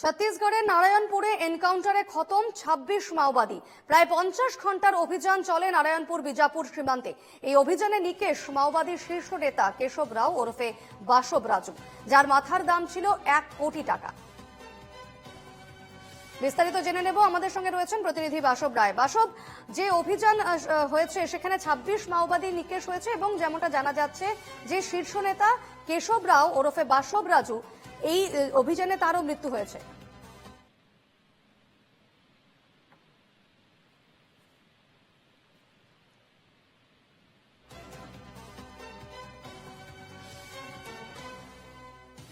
ছত্তিশগড়ের নারায়ণপুরে এনকাউন্টারে খতম ২৬ মাওবাদী। প্রায় পঞ্চাশ ঘণ্টার অভিযান চলে নারায়ণপুর বিজাপুর সীমান্তে। এই অভিযানে নিকেশ, মাওবাদীর শীর্ষ নেতা কেশব রাও ওরফে বাসব রাজু, যার মাথার দাম ছিল এক কোটি টাকা। বিস্তারিত জেনে নেব, আমাদের সঙ্গে রয়েছেন প্রতিনিধি বাসব রায়। বাসব, যে অভিযান হয়েছে সেখানে ২৬ মাওবাদী নিকেশ হয়েছে এবং যেমনটা জানা যাচ্ছে যে শীর্ষ নেতা কেশব রাও ওরফে বাসব রাজু এই অভিযানে তারও মৃত্যু হয়েছে।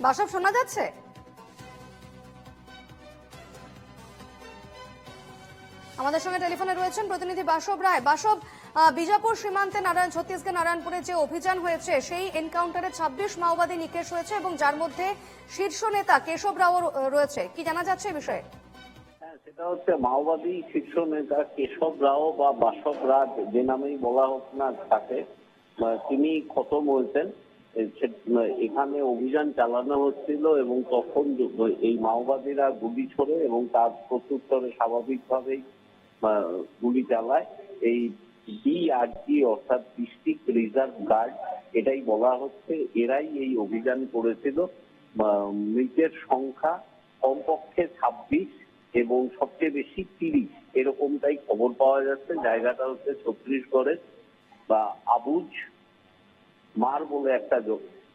বাসব শোনা যাচ্ছে? আমাদের সঙ্গে টেলিফোনে রয়েছেন প্রতিনিধি বাসব রায়। বাসব বিজাপুর সীমান্তে নারায়ণ, ছত্তিশগড়, নারায়ণপুরে যে অভিযান হয়েছে, সেই এনকাউন্টারে ২৬ মাওবাদী নিকেশ হয়েছে এবং যার মধ্যে শীর্ষ নেতা কেশব রাও রয়েছে। কি জানা যাচ্ছে এই বিষয়ে? হ্যাঁ সেটা হচ্ছে মাওবাদী শীর্ষ নেতা কেশব রাও বা বাসব রাজ, যে নামেই বলা হোক না তাকে তিনি খতম হয়েছেন। এখানে অভিযান চালানো হচ্ছিল এবং তখন এই মাওবাদীরা গুলি ছোড়ে এবং তার প্রত্যুত্তরে স্বাভাবিকভাবেই গুলি চালায়, এই ডিআরজি অর্থাৎ ডিস্ট্রিক্ট রিজার্ভ গার্ড এটাই বলা হচ্ছে। এরাই এই অভিযান করেছিল। মৃতের সংখ্যা কমপক্ষে ছাব্বিশ এবং সবচেয়ে বেশি তিরিশ। এরকমটাই খবর পাওয়া যাচ্ছে। জায়গাটা হচ্ছে ছত্তিশগড়ের বা আবুজ মার বলে একটা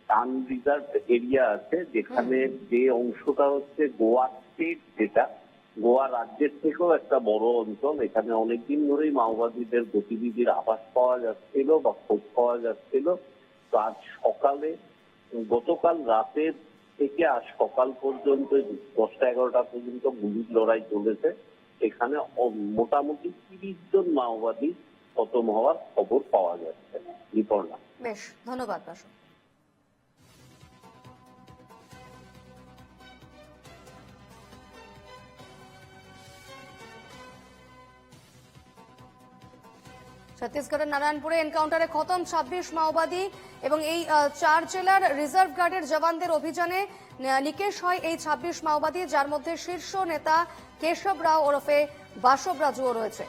টান রিজার্ভ এরিয়া আছে, যেখানে যে অংশটা হচ্ছে গোয়া স্টেট যেটা গোয়া রাজ্যের থেকেও একটা বড় অঞ্চল। এখানে অনেকদিন ধরেই মাওবাদীদের, গতিবিধির আভাস পাওয়া যাচ্ছিল বা খোঁজ পাওয়া যাচ্ছিল। তো আজ সকালে, গতকাল রাতের থেকে আজ সকাল পর্যন্ত দশটা এগারোটা পর্যন্ত গুলির লড়াই চলেছে। এখানে মোটামুটি তিরিশ জন মাওবাদী খতম হওয়ার খবর পাওয়া যাচ্ছে। রিপর্ণা বেশ, ধন্যবাদ ছত্তিশগড়ের নারায়ণপুরে এনকাউন্টারে খতম ২৬ মাওবাদী এবং এই চার জেলার রিজার্ভ গার্ডের জওয়ানদের অভিযানে নিকেশ হয় এই ২৬ মাওবাদী, যার মধ্যে শীর্ষ নেতা কেশব রাও ওরফে বাসব রাজুও রয়েছে।